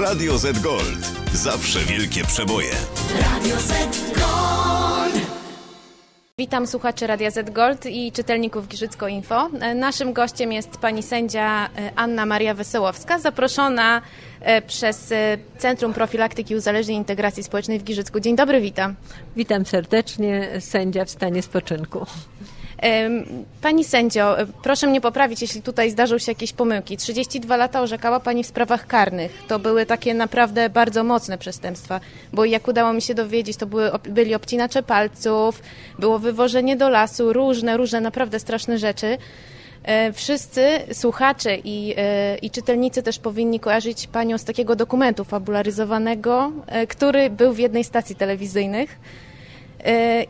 Radio Z Gold. Zawsze wielkie przeboje. Radio Z Gold. Witam słuchaczy Radia Z Gold i czytelników Giżycko Info. E, Naszym gościem jest pani sędzia e, Anna Maria Wesołowska, zaproszona e, przez Centrum Profilaktyki Uzależnień i Integracji Społecznej w Giżycku. Dzień dobry, witam. Witam serdecznie, sędzia w stanie spoczynku. Pani sędzio, proszę mnie poprawić, jeśli tutaj zdarzą się jakieś pomyłki. 32 lata orzekała Pani w sprawach karnych. To były takie naprawdę bardzo mocne przestępstwa, bo jak udało mi się dowiedzieć, to były, byli obcinacze palców, było wywożenie do lasu, różne, różne naprawdę straszne rzeczy. E, Wszyscy słuchacze i, e, i czytelnicy też powinni kojarzyć Panią z takiego dokumentu fabularyzowanego, e, który był w jednej stacji telewizyjnych.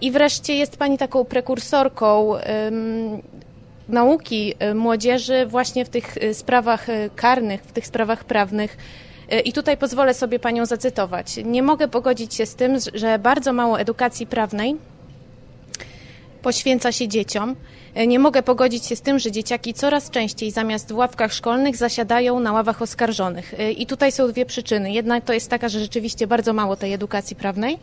I wreszcie jest Pani taką prekursorką nauki e, młodzieży właśnie w tych e, sprawach e, karnych, w tych sprawach prawnych. I tutaj pozwolę sobie Panią zacytować. Nie mogę pogodzić się z tym, że bardzo mało edukacji prawnej poświęca się dzieciom. Nie mogę pogodzić się z tym, że dzieciaki coraz częściej zamiast w ławkach szkolnych zasiadają na ławach oskarżonych. I tutaj są dwie przyczyny. Jedna to jest taka, że rzeczywiście bardzo mało tej edukacji prawnej,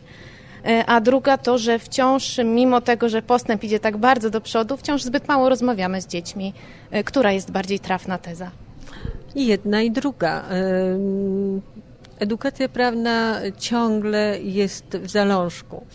a druga to, że wciąż, mimo tego, że postęp idzie tak bardzo do przodu, wciąż zbyt mało rozmawiamy z dziećmi. E, Która jest bardziej trafna teza? Jedna i druga. Edukacja prawna ciągle jest w zalążku.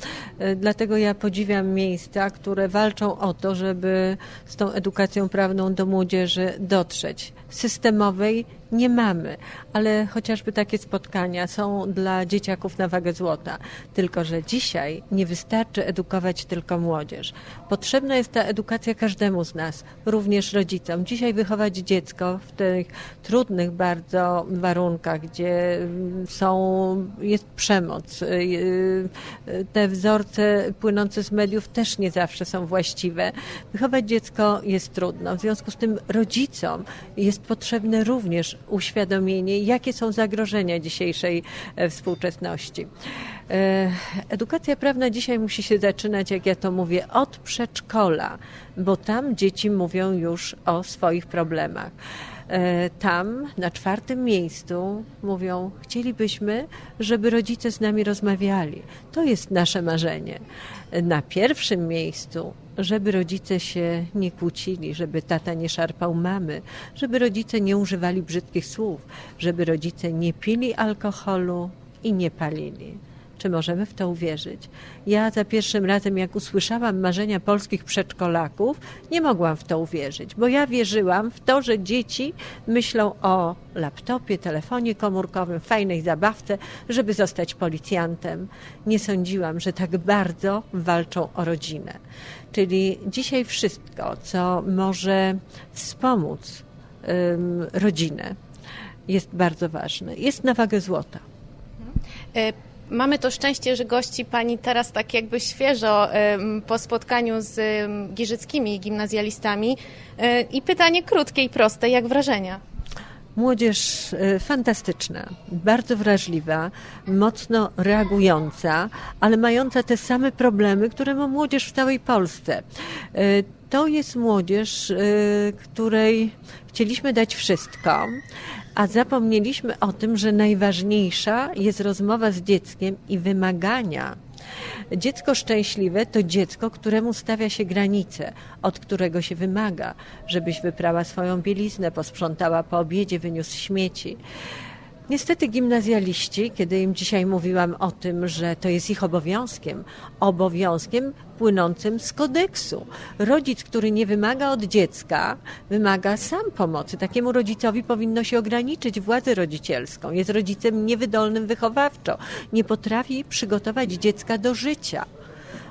Y, Dlatego ja podziwiam miejsca, które walczą o to, żeby z tą edukacją prawną do młodzieży dotrzeć. Systemowej nie mamy, ale chociażby takie spotkania są dla dzieciaków na wagę złota. Tylko, że dzisiaj nie wystarczy edukować tylko młodzież. Potrzebna jest ta edukacja każdemu z nas, również rodzicom. Dzisiaj wychować dziecko w tych trudnych bardzo warunkach, gdzie mm, są, jest przemoc. y, y, Te wzorce płynące z mediów też nie zawsze są właściwe. Wychować dziecko jest trudno. W związku z tym rodzicom jest potrzebne również uświadomienie, jakie są zagrożenia dzisiejszej e, współczesności. E, Edukacja prawna dzisiaj musi się zaczynać, jak ja to mówię, od przedszkola, bo tam dzieci mówią już o swoich problemach. E, Tam na czwartym miejscu mówią, chcielibyśmy, żeby rodzice z nami rozmawiali. To jest nasze marzenie. Na pierwszym miejscu, żeby rodzice się nie kłócili, żeby tata nie szarpał mamy, żeby rodzice nie używali brzydkich słów, żeby rodzice nie pili alkoholu i nie palili. Czy możemy w to uwierzyć? Ja za pierwszym razem, jak usłyszałam marzenia polskich przedszkolaków, nie mogłam w to uwierzyć, bo ja wierzyłam w to, że dzieci myślą o laptopie, telefonie komórkowym, fajnej zabawce, żeby zostać policjantem. Nie sądziłam, że tak bardzo walczą o rodzinę. Czyli dzisiaj wszystko, co może wspomóc ym, rodzinę, jest bardzo ważne. Jest na wagę złota. Mamy to szczęście, że gości Pani teraz tak jakby świeżo po spotkaniu z giżyckimi gimnazjalistami. E, I pytanie krótkie i proste, jak wrażenia? Młodzież e, fantastyczna, bardzo wrażliwa, mocno reagująca, ale mająca te same problemy, które ma młodzież w całej Polsce. E, To jest młodzież, której chcieliśmy dać wszystko, a zapomnieliśmy o tym, że najważniejsza jest rozmowa z dzieckiem i wymagania. Dziecko szczęśliwe to dziecko, któremu stawia się granice, od którego się wymaga, żebyś wyprała swoją bieliznę, posprzątała po obiedzie, wyniósł śmieci. Niestety gimnazjaliści, kiedy im dzisiaj mówiłam o tym, że to jest ich obowiązkiem, obowiązkiem płynącym z kodeksu. Rodzic, który nie wymaga od dziecka, wymaga sam pomocy. Takiemu rodzicowi powinno się ograniczyć władzę rodzicielską. Jest rodzicem niewydolnym wychowawczo. Nie potrafi przygotować dziecka do życia.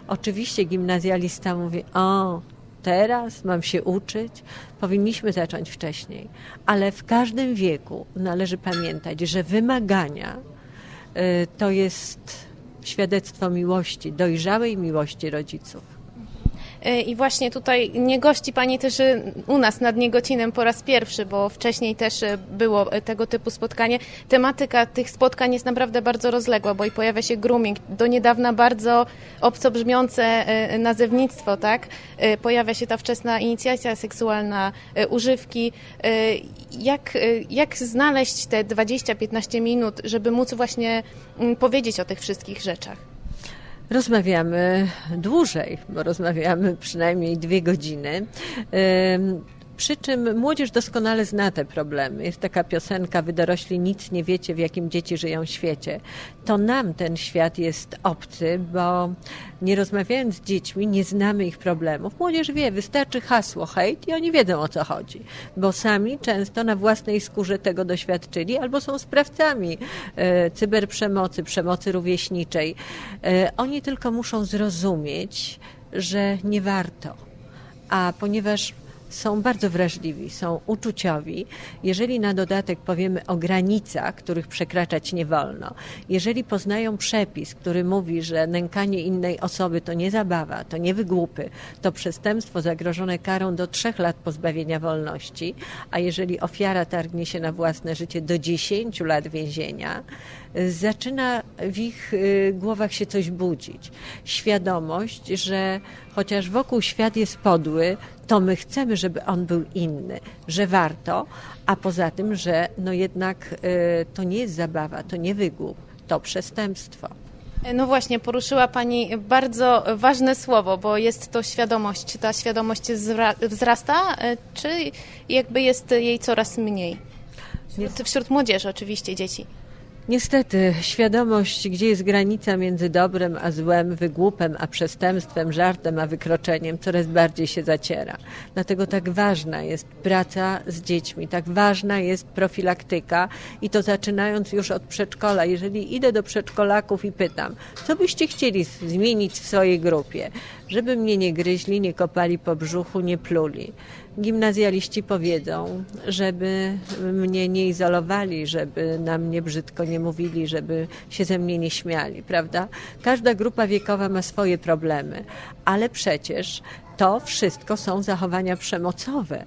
Oczywiście gimnazjalista mówi, o, teraz mam się uczyć, powinniśmy zacząć wcześniej, ale w każdym wieku należy pamiętać, że wymagania y, to jest świadectwo miłości, dojrzałej miłości rodziców. E, I właśnie tutaj nie gości Pani też e, u nas nad Niegocinem po raz pierwszy, bo wcześniej też e, było tego typu spotkanie. Tematyka tych spotkań jest naprawdę bardzo rozległa, bo i pojawia się grooming, do niedawna bardzo obco brzmiące nazewnictwo, tak? Pojawia się ta wczesna inicjacja seksualna, używki. Jak, jak znaleźć te 20-15 minut, żeby móc właśnie mm, powiedzieć o tych wszystkich rzeczach? Rozmawiamy dłużej, bo rozmawiamy przynajmniej dwie godziny. Przy czym młodzież doskonale zna te problemy. Jest taka piosenka, wy dorośli nic nie wiecie, w jakim dzieci żyją świecie. To nam ten świat jest obcy, bo nie rozmawiając z dziećmi, nie znamy ich problemów. Młodzież wie, wystarczy hasło hejt i oni wiedzą o co chodzi, bo sami często na własnej skórze tego doświadczyli albo są sprawcami e, cyberprzemocy, przemocy rówieśniczej. E, oni tylko muszą zrozumieć, że nie warto. A ponieważ są bardzo wrażliwi, są uczuciowi. Jeżeli na dodatek powiemy o granicach, których przekraczać nie wolno, jeżeli poznają przepis, który mówi, że nękanie innej osoby to nie zabawa, to nie wygłupy, to przestępstwo zagrożone karą do trzech lat pozbawienia wolności, a jeżeli ofiara targnie się na własne życie do 10 lat więzienia, zaczyna w ich y, głowach się coś budzić. Świadomość, że chociaż wokół świat jest podły, to my chcemy, żeby on był inny, że warto, a poza tym, że no jednak y, to nie jest zabawa, to nie wygłup, to przestępstwo. No właśnie, poruszyła Pani bardzo ważne słowo, bo jest to świadomość. Ta świadomość zra- wzrasta, e, czy jakby jest jej coraz mniej? Wśród, wśród młodzieży oczywiście, dzieci. Niestety, świadomość, gdzie jest granica między dobrem a złem, wygłupem a przestępstwem, żartem a wykroczeniem, coraz bardziej się zaciera. Dlatego tak ważna jest praca z dziećmi, tak ważna jest profilaktyka i to zaczynając już od przedszkola. Jeżeli idę do przedszkolaków i pytam, co byście chcieli zmienić w swojej grupie, żeby mnie nie gryźli, nie kopali po brzuchu, nie pluli. Gimnazjaliści powiedzą, żeby mnie nie izolowali, żeby na mnie brzydko nie mówili, żeby się ze mnie nie śmiali, prawda? Każda grupa wiekowa ma swoje problemy, ale przecież to wszystko są zachowania przemocowe.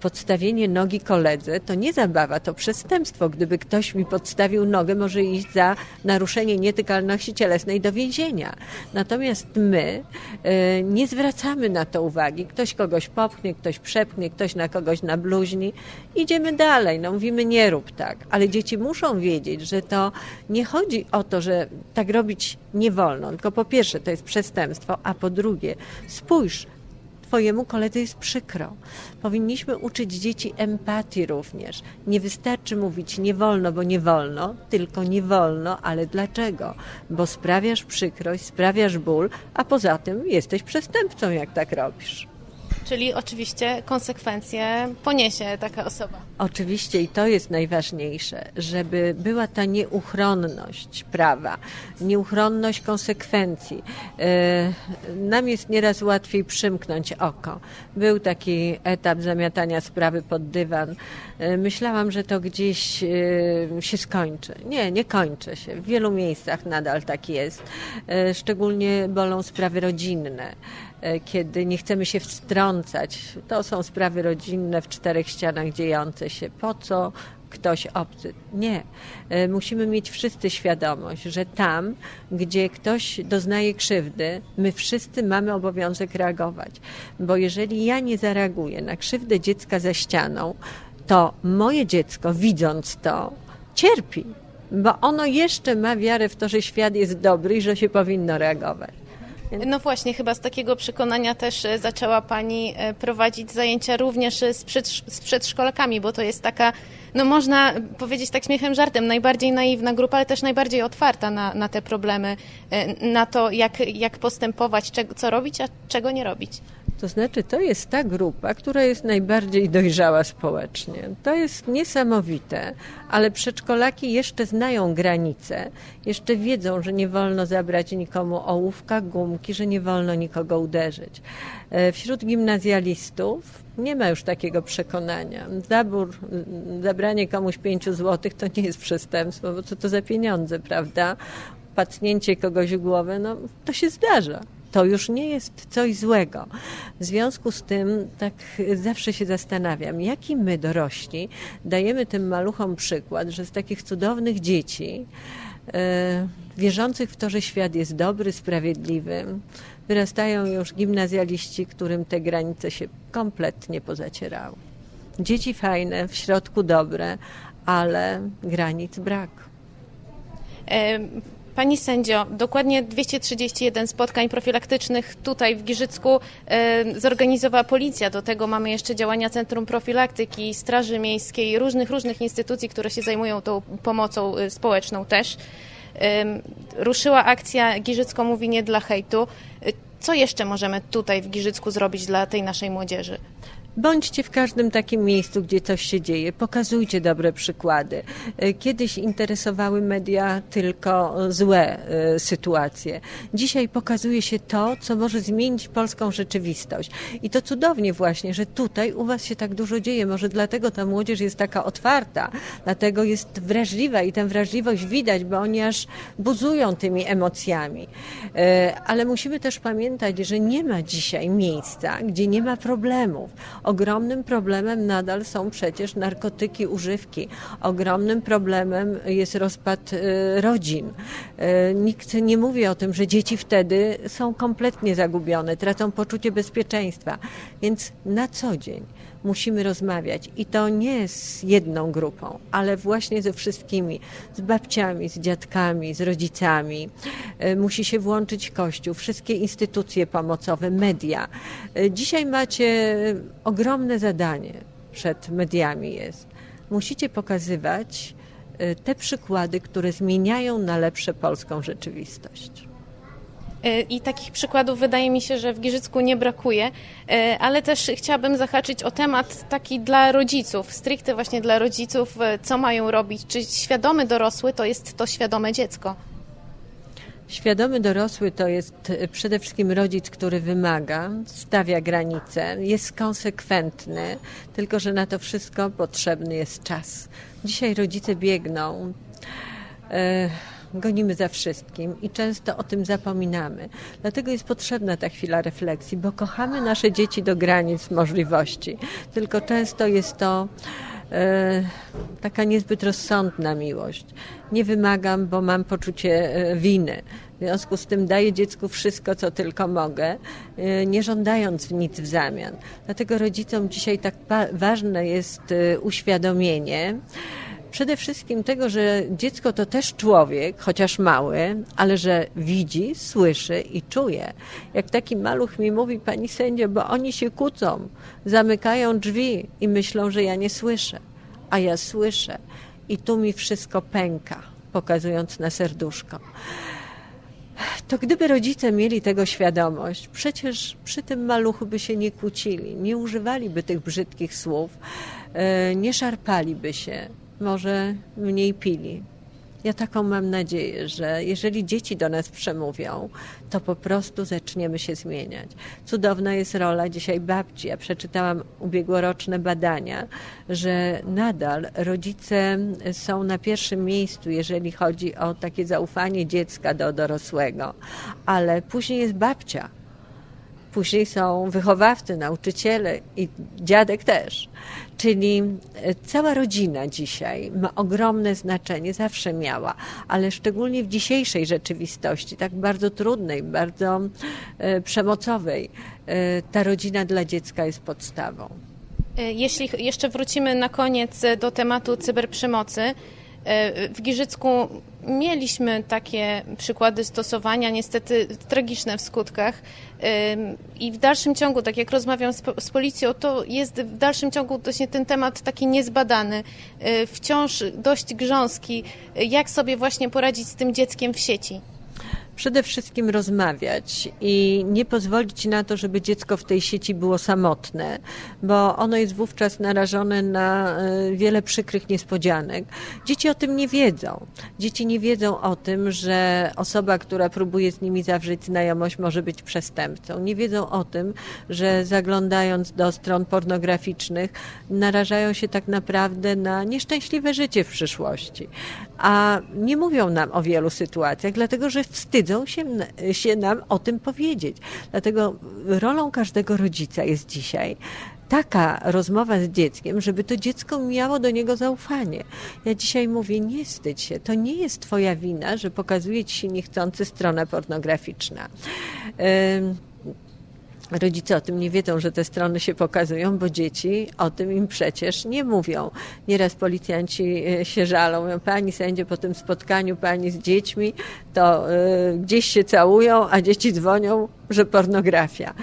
Podstawienie nogi koledze to nie zabawa, to przestępstwo. Gdyby ktoś mi podstawił nogę, może iść za naruszenie nietykalności cielesnej do więzienia. Natomiast my e, nie zwracamy na to uwagi. Ktoś kogoś popchnie, ktoś przepchnie, ktoś na kogoś nabluźni. Idziemy dalej. No mówimy nie rób tak. Ale dzieci muszą wiedzieć, że to nie chodzi o to, że tak robić nie wolno. Tylko po pierwsze to jest przestępstwo, a po drugie spójrz, Twojemu koledze jest przykro. Powinniśmy uczyć dzieci empatii również. Nie wystarczy mówić nie wolno, bo nie wolno, tylko nie wolno, ale dlaczego? Bo sprawiasz przykrość, sprawiasz ból, a poza tym jesteś przestępcą, jak tak robisz. Czyli oczywiście konsekwencje poniesie taka osoba. Oczywiście i to jest najważniejsze, żeby była ta nieuchronność prawa, nieuchronność konsekwencji. E, Nam jest nieraz łatwiej przymknąć oko. Był taki etap zamiatania sprawy pod dywan. E, Myślałam, że to gdzieś e, się skończy. Nie, nie kończy się. W wielu miejscach nadal tak jest. Szczególnie bolą sprawy rodzinne kiedy nie chcemy się wstrącać. To są sprawy rodzinne w czterech ścianach dziejące się. Po co ktoś obcy? Nie. E, Musimy mieć wszyscy świadomość, że tam, gdzie ktoś doznaje krzywdy, my wszyscy mamy obowiązek reagować. Bo jeżeli ja nie zareaguję na krzywdę dziecka za ścianą, to moje dziecko, widząc to, cierpi. Bo ono jeszcze ma wiarę w to, że świat jest dobry i że się powinno reagować. No właśnie, chyba z takiego przekonania też e, zaczęła Pani e, prowadzić zajęcia również e, z, przedsz- z przedszkolakami, bo to jest taka, no można powiedzieć tak śmiechem, żartem, najbardziej naiwna grupa, ale też najbardziej otwarta na, na te problemy, na to, jak, jak postępować, czego, co robić, a czego nie robić. To znaczy, to jest ta grupa, która jest najbardziej dojrzała społecznie. To jest niesamowite, ale przedszkolaki jeszcze znają granice, jeszcze wiedzą, że nie wolno zabrać nikomu ołówka, gumki, że nie wolno nikogo uderzyć. E, Wśród gimnazjalistów nie ma już takiego przekonania. Zabór, zabranie komuś pięciu złotych to nie jest przestępstwo, bo co to za pieniądze, prawda? Pacnięcie kogoś w głowę, no to się zdarza. To już nie jest coś złego. W związku z tym tak zawsze się zastanawiam, jaki my dorośli dajemy tym maluchom przykład, że z takich cudownych dzieci, e, wierzących w to, że świat jest dobry, sprawiedliwy, wyrastają już gimnazjaliści, którym te granice się kompletnie pozacierały. Dzieci fajne, w środku dobre, ale granic brak. E, Pani sędzio, dokładnie 231 spotkań profilaktycznych tutaj w Giżycku e, zorganizowała policja. Do tego mamy jeszcze działania Centrum Profilaktyki, Straży Miejskiej, różnych, różnych instytucji, które się zajmują tą pomocą e, społeczną też. E, Ruszyła akcja Giżycko mówi nie dla hejtu. Co jeszcze możemy tutaj w Giżycku zrobić dla tej naszej młodzieży? Bądźcie w każdym takim miejscu, gdzie coś się dzieje, pokazujcie dobre przykłady. E, Kiedyś interesowały media tylko złe e, sytuacje. Dzisiaj pokazuje się to, co może zmienić polską rzeczywistość. I to cudownie właśnie, że tutaj u Was się tak dużo dzieje. Może dlatego ta młodzież jest taka otwarta, dlatego jest wrażliwa i tę wrażliwość widać, bo oni aż buzują tymi emocjami. E, Ale musimy też pamiętać, że nie ma dzisiaj miejsca, gdzie nie ma problemów. Ogromnym problemem nadal są przecież narkotyki, używki. Ogromnym problemem jest rozpad e, rodzin. E, Nikt nie mówi o tym, że dzieci wtedy są kompletnie zagubione, tracą poczucie bezpieczeństwa. Więc na co dzień musimy rozmawiać i to nie z jedną grupą, ale właśnie ze wszystkimi, z babciami, z dziadkami, z rodzicami. E, Musi się włączyć Kościół, wszystkie instytucje pomocowe, media. Dzisiaj macie ogromne zadanie przed mediami jest. Musicie pokazywać e, te przykłady, które zmieniają na lepsze polską rzeczywistość. E, I takich przykładów wydaje mi się, że w Giżycku nie brakuje, E, ale też chciałabym zahaczyć o temat taki dla rodziców, stricte właśnie dla rodziców, co mają robić. Czy świadomy dorosły to jest to świadome dziecko? Świadomy dorosły to jest e, przede wszystkim rodzic, który wymaga, stawia granice, jest konsekwentny, tylko że na to wszystko potrzebny jest czas. Dzisiaj rodzice biegną, e, gonimy za wszystkim i często o tym zapominamy. Dlatego jest potrzebna ta chwila refleksji, bo kochamy nasze dzieci do granic możliwości, tylko często jest to taka niezbyt rozsądna miłość. Nie wymagam, bo mam poczucie e, winy. W związku z tym daję dziecku wszystko, co tylko mogę, e, nie żądając nic w zamian. Dlatego rodzicom dzisiaj tak wa- ważne jest e, uświadomienie, Przede wszystkim tego, że dziecko to też człowiek, chociaż mały, ale że widzi, słyszy i czuje. Jak taki maluch mi mówi, pani sędzio, bo oni się kłócą, zamykają drzwi i myślą, że ja nie słyszę, a ja słyszę. I tu mi wszystko pęka, pokazując na serduszko. To gdyby rodzice mieli tego świadomość, przecież przy tym maluchu by się nie kłócili, nie używaliby tych brzydkich słów, e, nie szarpaliby się, może mniej pili. Ja taką mam nadzieję, że jeżeli dzieci do nas przemówią, to po prostu zaczniemy się zmieniać. Cudowna jest rola dzisiaj babci. Ja przeczytałam ubiegłoroczne badania, że nadal rodzice są na pierwszym miejscu, jeżeli chodzi o takie zaufanie dziecka do dorosłego, ale później jest babcia. Później są wychowawcy, nauczyciele i dziadek też. Czyli e, cała rodzina dzisiaj ma ogromne znaczenie, zawsze miała, ale szczególnie w dzisiejszej rzeczywistości, tak bardzo trudnej, bardzo e, przemocowej, e, ta rodzina dla dziecka jest podstawą. Jeśli jeszcze wrócimy na koniec do tematu cyberprzemocy, w Giżycku mieliśmy takie przykłady stosowania, niestety tragiczne w skutkach. I w dalszym ciągu, tak jak rozmawiam z, z policją, to jest w dalszym ciągu właśnie ten temat taki niezbadany, e, wciąż dość grząski. E, Jak sobie właśnie poradzić z tym dzieckiem w sieci? Przede wszystkim rozmawiać i nie pozwolić na to, żeby dziecko w tej sieci było samotne, bo ono jest wówczas narażone na e, wiele przykrych niespodzianek. Dzieci o tym nie wiedzą. Dzieci nie wiedzą o tym, że osoba, która próbuje z nimi zawrzeć znajomość, może być przestępcą. Nie wiedzą o tym, że zaglądając do stron pornograficznych, narażają się tak naprawdę na nieszczęśliwe życie w przyszłości. a nie mówią nam o wielu sytuacjach, dlatego że wstydzą się, się nam o tym powiedzieć. Dlatego rolą każdego rodzica jest dzisiaj taka rozmowa z dzieckiem, żeby to dziecko miało do niego zaufanie. Ja dzisiaj mówię, nie wstydź się, to nie jest twoja wina, że pokazuje ci się niechcący strona pornograficzna. Ym, Rodzice o tym nie wiedzą, że te strony się pokazują, bo dzieci o tym im przecież nie mówią. Nieraz policjanci e, się żalą, pani sędzio, po tym spotkaniu pani z dziećmi, to y, gdzieś się całują, a dzieci dzwonią, że pornografia.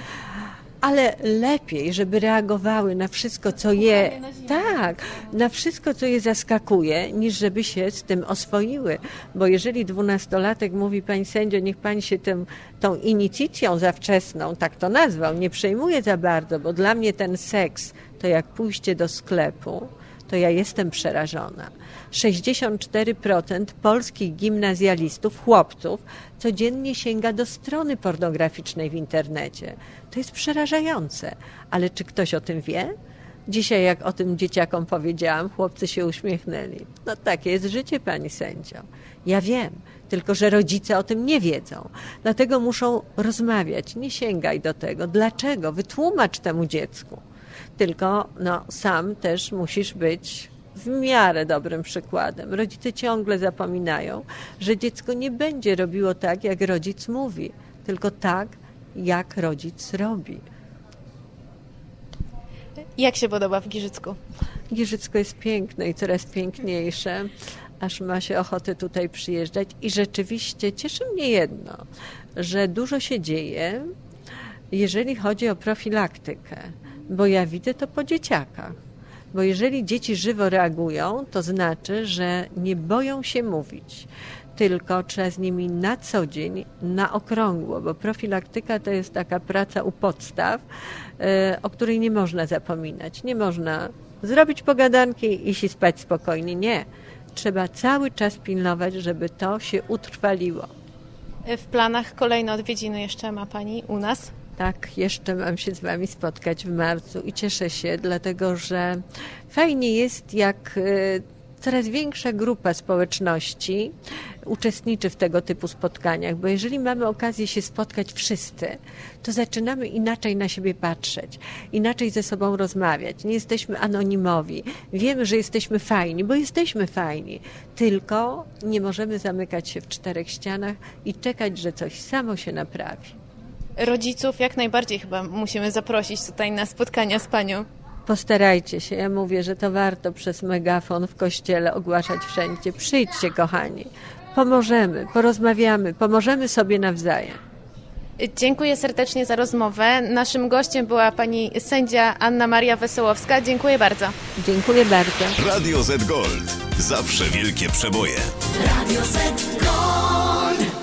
Ale lepiej, żeby reagowały na wszystko, co je. Tak, na wszystko, co je zaskakuje, niż żeby się z tym oswoiły. Bo jeżeli dwunastolatek mówi, pani sędzio, niech pani się tym, tą inicjacją za wczesną, tak to nazwał, nie przejmuje za bardzo, bo dla mnie ten seks to jak pójście do sklepu, to ja jestem przerażona. 64% polskich gimnazjalistów, chłopców, codziennie sięga do strony pornograficznej w internecie. To jest przerażające. Ale czy ktoś o tym wie? Dzisiaj, jak o tym dzieciakom powiedziałam, chłopcy się uśmiechnęli. No takie jest życie, pani sędzio. Ja wiem, tylko że rodzice o tym nie wiedzą. Dlatego muszą rozmawiać. Nie sięgaj do tego. Dlaczego? Wytłumacz temu dziecku tylko no, sam też musisz być w miarę dobrym przykładem. Rodzice ciągle zapominają, że dziecko nie będzie robiło tak, jak rodzic mówi, tylko tak, jak rodzic robi. Jak się podoba w Giżycku? Giżycko jest piękne i coraz piękniejsze, aż ma się ochotę tutaj przyjeżdżać. I rzeczywiście cieszy mnie jedno, że dużo się dzieje, jeżeli chodzi o profilaktykę, bo ja widzę to po dzieciakach. Bo jeżeli dzieci żywo reagują, to znaczy, że nie boją się mówić, tylko trzeba z nimi na co dzień, na okrągło, bo profilaktyka to jest taka praca u podstaw, e, o której nie można zapominać. Nie można zrobić pogadanki i iść spać spokojnie. Nie. Trzeba cały czas pilnować, żeby to się utrwaliło. W planach kolejne odwiedziny jeszcze ma Pani u nas? Tak, jeszcze mam się z Wami spotkać w marcu i cieszę się, dlatego że fajnie jest, jak y, coraz większa grupa społeczności uczestniczy w tego typu spotkaniach, bo jeżeli mamy okazję się spotkać wszyscy, to zaczynamy inaczej na siebie patrzeć, inaczej ze sobą rozmawiać. Nie jesteśmy anonimowi. Wiemy, że jesteśmy fajni, bo jesteśmy fajni, tylko nie możemy zamykać się w czterech ścianach i czekać, że coś samo się naprawi. Rodziców jak najbardziej chyba musimy zaprosić tutaj na spotkania z Panią. Postarajcie się, ja mówię, że to warto przez megafon w kościele ogłaszać wszędzie. Przyjdźcie, kochani. Pomożemy, porozmawiamy, pomożemy sobie nawzajem. Dziękuję serdecznie za rozmowę. Naszym gościem była Pani sędzia Anna Maria Wesołowska. Dziękuję bardzo. Dziękuję bardzo. Radio Z Gold. Zawsze wielkie przeboje. Radio Z Gold.